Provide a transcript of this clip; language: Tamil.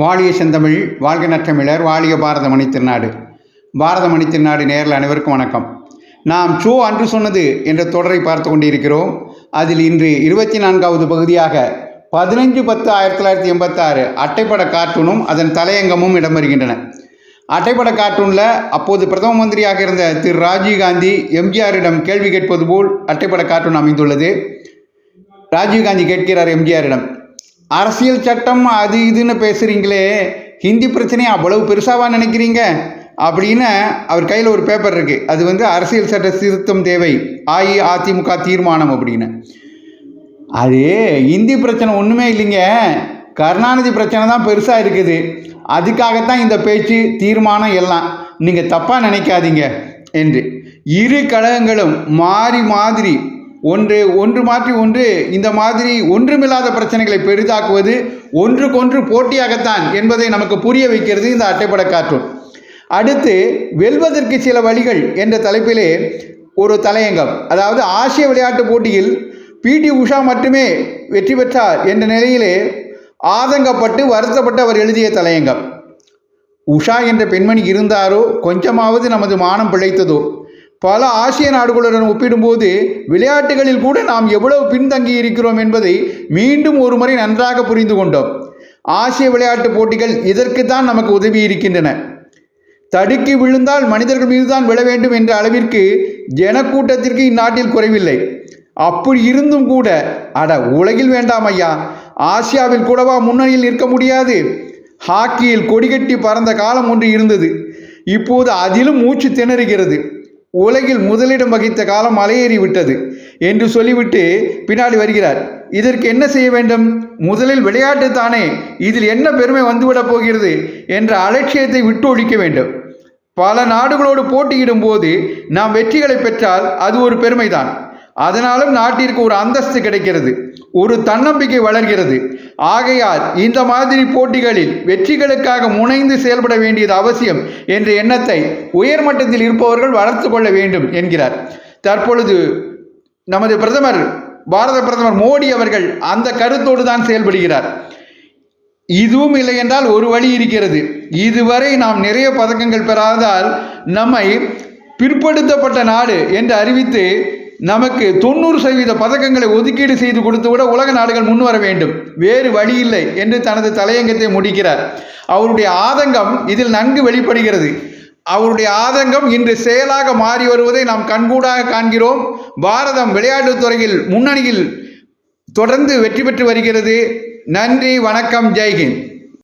வாழிய செந்தமிழ் வாழ்க நற்றமிழர் வாழிய பாரத மணித்திருநாடு பாரத மணித்திருநாடு நேரில் அனைவருக்கும் வணக்கம். நாம் சோ அன்று சொன்னது என்ற தொடரை பார்த்து கொண்டிருக்கிறோம். அதில் இன்று இருபத்தி நான்காவது பகுதியாக பதினஞ்சு பத்து ஆயிரத்தி தொள்ளாயிரத்தி எண்பத்தாறு அட்டைப்பட கார்ட்டூனும் அதன் தலையங்கமும் இடம்பெறுகின்றன. அட்டைப்பட கார்ட்டூனில் அப்போது பிரதம மந்திரியாக இருந்த திரு ராஜீவ்காந்தி எம்ஜிஆரிடம் கேள்வி கேட்பது போல் அட்டைப்பட கார்ட்டூன் அமைந்துள்ளது. ராஜீவ்காந்தி கேட்கிறார் எம்ஜிஆரிடம். அரசியல் சட்டம் அது இதுன்னு பேசுகிறீங்களே ஹிந்தி பிரச்சனையை? அவ்வளவு பெருசாவா நினைக்கிறீங்க? அப்படின்னு அவர் கையில் ஒரு பேப்பர் இருக்குது அது வந்து அரசியல் சட்ட திருத்தம் தேவை. அஇஅதிமுக தீர்மானம் அப்படின்னு. அது இந்தி பிரச்சனை ஒன்றுமே இல்லைங்க. கருணாநிதி பிரச்சனை தான் பெருசாக இருக்குது. அதுக்காகத்தான் இந்த பேச்சு தீர்மானம் எல்லாம். நீங்கள் தப்பாக நினைக்காதீங்க. என்று. இரு கழகங்களும் மாறி மாதிரி ஒன்று ஒன்று மாற்றி ஒன்று இந்த மாதிரி ஒன்றுமில்லாத பிரச்சனைகளை பெரிதாக்குவது ஒன்றுக்கொன்று போட்டியாகத்தான் என்பதை நமக்கு புரிய வைக்கிறது இந்த அட்டைப்பட கார்ட்டூன் அடுத்து வெல்வதற்கு சில வழிகள் என்ற தலைப்பிலே ஒரு தலையங்கம் அதாவது ஆசிய விளையாட்டுப் போட்டியில் பிடி உஷா மட்டுமே வெற்றி பெற்றார் என்ற நிலையிலே ஆதங்கப்பட்டு வருத்தப்பட்டு அவர் எழுதிய தலையங்கம். உஷா என்ற பெண்மணி இருந்தாரோ கொஞ்சமாவது நமது மானம் பிழைத்ததோ பல ஆசிய நாடுகளுடன் ஒப்பிடும்போது விளையாட்டுகளில் கூட நாம் எவ்வளவு பின்தங்கி இருக்கிறோம் என்பதை மீண்டும் ஒரு முறை நன்றாக புரிந்து கொண்டோம். ஆசிய விளையாட்டுப் போட்டிகள் இதற்கு தான் நமக்கு உதவி இருக்கின்றன. தடுக்கி விழுந்தால் மனிதர்கள் மீதுதான் விழ வேண்டும் என்ற அளவிற்கு ஜனக்கூட்டத்திற்கு இந்நாட்டில் குறைவில்லை. அப்படி இருந்தும் கூட அட உலகில் வேண்டாம் ஐயா. ஆசியாவில் கூடவா முன்னணியில் நிற்க முடியாது? ஹாக்கியில் கொடிகட்டி பறந்த காலம் ஒன்று இருந்தது. இப்போது அதிலும் மூச்சு திணறுகிறது. உலகில் முதலிடம் வகித்த காலம் மலையேறி விட்டது என்று சொல்லிவிட்டு பின்னாடி வருகிறார். இதற்கு என்ன செய்ய வேண்டும்? முதலில் விளையாட்டு தானே இதில் என்ன பெருமை வந்துவிடப் போகிறது என்ற அலட்சியத்தை விட்டு ஒழிக்க வேண்டும். பல நாடுகளோடு போட்டியிடும் போது நாம் வெற்றிகளை பெற்றால் அது ஒரு பெருமைதான். அதனாலும் நாட்டிற்கு ஒரு அந்தஸ்து கிடைக்கிறது ஒரு தன்னம்பிக்கை வளர்கிறது. ஆகையால் இந்த மாதிரி போட்டிகளில் வெற்றிகளுக்காக முனைந்து செயல்பட வேண்டியது அவசியம் என்ற எண்ணத்தை உயர்மட்டத்தில் இருப்பவர்கள் வளர்த்து கொள்ள வேண்டும் என்கிறார். தற்பொழுது நமது பிரதமர் பாரத பிரதமர் மோடி அவர்கள் அந்த கருத்தோடு தான் செயல்படுகிறார். இதுவும் இல்லை என்றால் ஒரு வழி இருக்கிறது. இதுவரை நாம் நிறைய பதக்கங்கள் பெறாதால் நம்மை பிற்படுத்தப்பட்ட நாடு என்று அறிவித்து நமக்கு தொண்ணூறு சதவீத பதக்கங்களை ஒதுக்கீடு செய்து கொடுத்து விட உலக நாடுகள் முன்வர வேண்டும். வேறு வழி இல்லை என்று தனது தலையங்கத்தை முடிக்கிறார். அவருடைய ஆதங்கம் இதில் நன்கு வெளிப்படுகிறது. அவருடைய ஆதங்கம் இன்று செயலாக மாறி வருவதை நாம் கண்கூடாக காண்கிறோம். பாரதம் விளையாட்டுத் துறையில் முன்னணியில் தொடர்ந்து வெற்றி பெற்று வருகிறது. நன்றி வணக்கம் ஜெய்ஹிந்த்.